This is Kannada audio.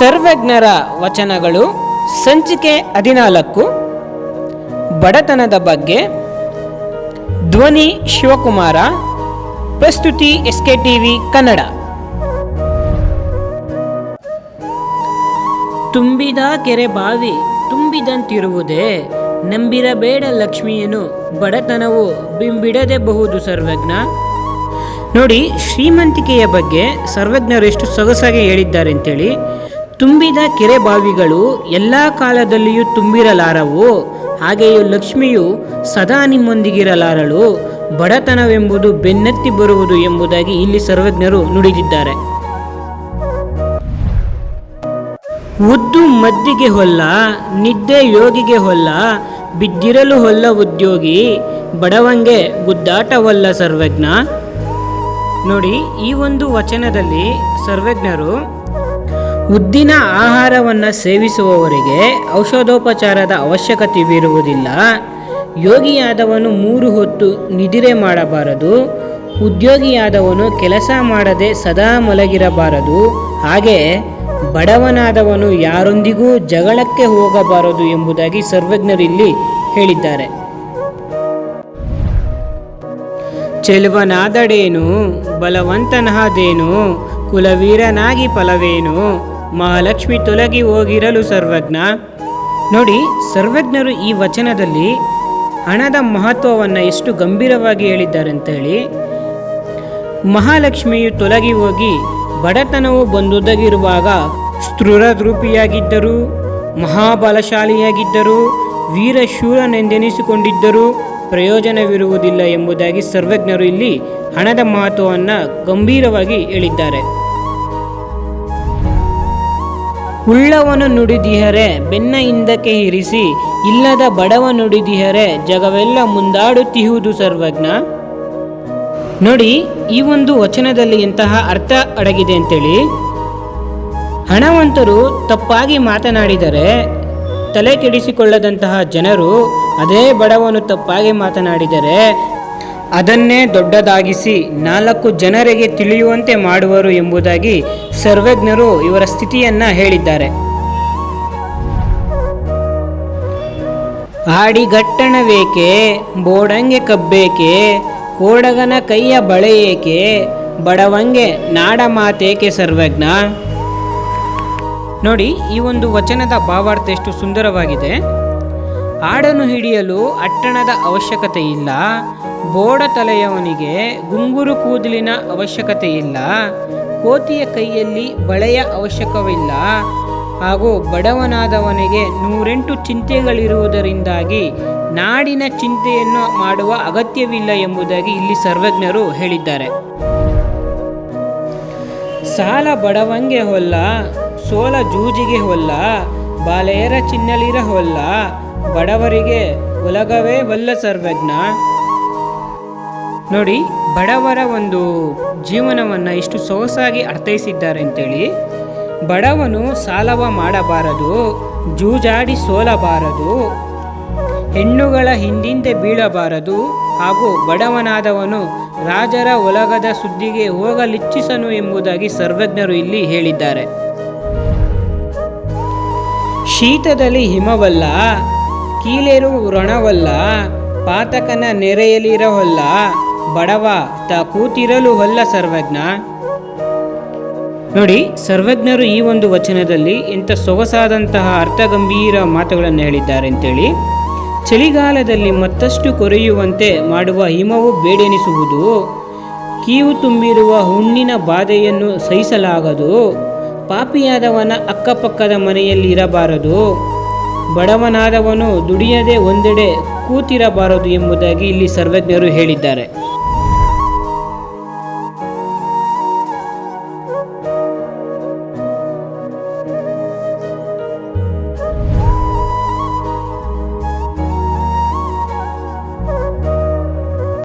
ಸರ್ವಜ್ಞರ ವಚನಗಳು ಸಂಚಿಕೆ ಹದಿನಾಲ್ಕು, ಬಡತನದ ಬಗ್ಗೆ, ಧ್ವನಿ ಶಿವಕುಮಾರ, ಪ್ರಸ್ತುತಿ ಎಸ್ ಕೆ ಟಿವಿ ಕನ್ನಡ. ತುಂಬಿದ ಕೆರೆ ಬಾವಿ ತುಂಬಿದಂತಿರುವುದೇ ನಂಬಿರಬೇಡ ಲಕ್ಷ್ಮಿಯನು, ಬಡತನವು ಬಿಂಬಿಡದೆ ಬಹುದು ಸರ್ವಜ್ಞ. ನೋಡಿ ಶ್ರೀಮಂತಿಕೆಯ ಬಗ್ಗೆ ಸರ್ವಜ್ಞರು ಎಷ್ಟು ಸೊಗಸಾಗಿ ಹೇಳಿದ್ದಾರೆ ಅಂತೇಳಿ ತುಂಬಿದ ಕೆರೆ ಬಾವಿಗಳು ಎಲ್ಲ ಕಾಲದಲ್ಲಿಯೂ ತುಂಬಿರಲಾರವು, ಹಾಗೆಯೇ ಲಕ್ಷ್ಮಿಯು ಸದಾ ನಿಮ್ಮೊಂದಿಗಿರಲಾರಳು. ಬಡತನವೆಂಬುದು ಬೆನ್ನತ್ತಿ ಬರುವುದು ಎಂಬುದಾಗಿ ಇಲ್ಲಿ ಸರ್ವಜ್ಞರು ನುಡಿದಿದ್ದಾರೆ. ಉದ್ದು ಮದ್ದಿಗೆ ಹೊಲ್ಲ, ನಿದ್ದೆ ಯೋಗಿಗೆ ಹೊಲ್ಲ, ಬಿದ್ದಿರಲು ಹೊಲ್ಲ ಉದ್ಯೋಗಿ, ಬಡವಂಗೆ ಗುದ್ದಾಟವಲ್ಲ ಸರ್ವಜ್ಞ. ನೋಡಿ, ಈ ಒಂದು ವಚನದಲ್ಲಿ ಸರ್ವಜ್ಞರು ಉದ್ದಿನ ಆಹಾರವನ್ನು ಸೇವಿಸುವವರಿಗೆ ಔಷಧೋಪಚಾರದ ಅವಶ್ಯಕತೆವಿರುವುದಿಲ್ಲ ಯೋಗಿಯಾದವನು ಮೂರು ಹೊತ್ತು ನಿದಿರೆ ಮಾಡಬಾರದು. ಉದ್ಯೋಗಿಯಾದವನು ಕೆಲಸ ಮಾಡದೆ ಸದಾ ಮಲಗಿರಬಾರದು. ಹಾಗೆ ಬಡವನಾದವನು ಯಾರೊಂದಿಗೂ ಜಗಳಕ್ಕೆ ಹೋಗಬಾರದು ಎಂಬುದಾಗಿ ಸರ್ವಜ್ಞರಿಲ್ಲಿ ಹೇಳಿದ್ದಾರೆ. ಚೆಲುವನಾದಡೇನು ಬಲವಂತನಹದೇನು ಕುಲವೀರನಾಗಿ ಫಲವೇನು ಮಹಾಲಕ್ಷ್ಮಿ ತೊಲಗಿ ಹೋಗಿರಲು ಸರ್ವಜ್ಞ. ನೋಡಿ, ಸರ್ವಜ್ಞರು ಈ ವಚನದಲ್ಲಿ ಹಣದ ಮಹತ್ವವನ್ನು ಎಷ್ಟು ಗಂಭೀರವಾಗಿ ಹೇಳಿದ್ದಾರೆ ಅಂತ ಹೇಳಿ ಮಹಾಲಕ್ಷ್ಮಿಯು ತೊಲಗಿ ಹೋಗಿ ಬಡತನವು ಬಂದೊದಗಿರುವಾಗ ರೂಪಿಯಾಗಿದ್ದರು, ಮಹಾಬಲಶಾಲಿಯಾಗಿದ್ದರು, ವೀರಶೂರನೆಂದೆನಿಸಿಕೊಂಡಿದ್ದರೂ. ಪ್ರಯೋಜನವಿರುವುದಿಲ್ಲ ಎಂಬುದಾಗಿ ಸರ್ವಜ್ಞರು ಇಲ್ಲಿ ಹಣದ ಮಹತ್ವವನ್ನು ಗಂಭೀರವಾಗಿ ಹೇಳಿದ್ದಾರೆ. ಉಳ್ಳವನು ನುಡಿದಿಹರೆ, ಬೆನ್ನ ಹಿಂದಕ್ಕೆ ಇರಿಸಿ, ಇಲ್ಲದ ಬಡವ ನುಡಿದಿಹರೆ, ಜಗವೆಲ್ಲ ಮುಂದಾಡುತ್ತಿಹುದು ಸರ್ವಜ್ಞ. ನೋಡಿ, ಈ ಒಂದು ವಚನದಲ್ಲಿ ಇಂತಹ ಅರ್ಥ ಅಡಗಿದೆ ಅಂತೇಳಿ. ಹಣವಂತರು ತಪ್ಪಾಗಿ ಮಾತನಾಡಿದರೆ, ತಲೆ ಕೆಡಿಸಿಕೊಳ್ಳದಂತಹ ಜನರು ಅದೇ ಬಡವನು ತಪ್ಪಾಗಿ ಮಾತನಾಡಿದರೆ ಅದನ್ನೇ ದೊಡ್ಡದಾಗಿಸಿ ನಾಲ್ಕು ಜನರಿಗೆ ತಿಳಿಯುವಂತೆ ಮಾಡುವರು ಎಂಬುದಾಗಿ ಸರ್ವಜ್ಞರು ಇವರ ಸ್ಥಿತಿಯನ್ನು ಹೇಳಿದ್ದಾರೆ. ಆಡಿಗಟ್ಟಣವೇಕೆ, ಬೋಡಂಗೆ ಕಬ್ಬೇಕೆ, ಕೋಡಗನ ಕೈಯ ಬಳೆಯೇಕೆ ಬಡವಂಗೆ ನಾಡ ಮಾತೇಕೆ ಸರ್ವಜ್ಞ? ನೋಡಿ ಈ ಒಂದು ವಚನದ ಭಾವಾರ್ಥ ಎಷ್ಟು ಸುಂದರವಾಗಿದೆ. ಆಡನ್ನು ಹಿಡಿಯಲು ಅಟ್ಟಣದ ಅವಶ್ಯಕತೆ ಇಲ್ಲ. ಬೋಡ ತಲೆಯವನಿಗೆ ಗುಂಗುರು ಕೂದಲಿನ ಅವಶ್ಯಕತೆ ಇಲ್ಲ. ಕೋತಿಯ ಕೈಯಲ್ಲಿ ಬಳೆಯ ಅವಶ್ಯಕವಿಲ್ಲ. ಹಾಗೂ ಬಡವನಾದವನಿಗೆ ನೂರೆಂಟು ಚಿಂತೆಗಳಿರುವುದರಿಂದಾಗಿ ನಾಡಿನ ಚಿಂತೆಯನ್ನು ಮಾಡುವ ಅಗತ್ಯವಿಲ್ಲ ಎಂಬುದಾಗಿ ಇಲ್ಲಿ ಸರ್ವಜ್ಞರು ಹೇಳಿದ್ದಾರೆ. ಸಾಲ ಬಡವಂಗೆ ಹೊಲ್ಲ, ಸೋಲ ಜೂಜಿಗೆ ಹೊಲ್ಲ, ಬಾಲೆಯರ ಚಿನ್ನಲಿರ ಹೊಲ್ಲ ಬಡವರಿಗೆ ಒಲಗವೇ ವಲ್ಲ ಸರ್ವಜ್ಞ. ನೋಡಿ, ಬಡವರ ಒಂದು ಜೀವನವನ್ನು ಇಷ್ಟು ಸೊಗಸಾಗಿ ಅರ್ಥೈಸಿದ್ದಾರೆ ಅಂತೇಳಿ. ಬಡವನು ಸಾಲವ ಮಾಡಬಾರದು, ಜೂಜಾಡಿ ಸೋಲಬಾರದು, ಹೆಣ್ಣುಗಳ ಹಿಂದಿಂದೆ ಬೀಳಬಾರದು ಹಾಗೂ ಬಡವನಾದವನು ರಾಜರ ಒಲಗದ ಸುದ್ದಿಗೆ ಹೋಗಲಿಚ್ಛಿಸನು ಎಂಬುದಾಗಿ ಸರ್ವಜ್ಞರು ಇಲ್ಲಿ ಹೇಳಿದ್ದಾರೆ. ಶೀತದಲ್ಲಿ ಹಿಮವಲ್ಲ ಕೀಲೇರು ರಣವಲ್ಲ ಪಾತಕನ ನೆರೆಯಲಿರಹೊಲ್ಲ ಬಡವ ತ ಕೂತಿರಲು ಹೊಲ್ಲ ಸರ್ವಜ್ಞ. ನೋಡಿ, ಸರ್ವಜ್ಞರು ಈ ಒಂದು ವಚನದಲ್ಲಿ ಇಂಥ ಸೊಗಸಾದಂತಹ ಅರ್ಥಗಂಭೀರ ಮಾತುಗಳನ್ನು ಹೇಳಿದ್ದಾರೆ ಅಂತೇಳಿ ಚಳಿಗಾಲದಲ್ಲಿ ಮತ್ತಷ್ಟು ಕೊರೆಯುವಂತೆ ಮಾಡುವ ಹಿಮವು ಬೇಡೆನಿಸುವುದು, ಕೀವು ತುಂಬಿರುವ ಹುಣ್ಣಿನ ಬಾಧೆಯನ್ನು ಸಹಿಸಲಾಗದು, ಪಾಪಿಯಾದವನ ಅಕ್ಕಪಕ್ಕದ ಮನೆಯಲ್ಲಿ ಇರಬಾರದು ಬಡವನಾದವನು ದುಡಿಯದೆ ಒಂದೆಡೆ ಕೂತಿರಬಾರದು ಎಂಬುದಾಗಿ ಇಲ್ಲಿ ಸರ್ವಜ್ಞರು ಹೇಳಿದ್ದಾರೆ.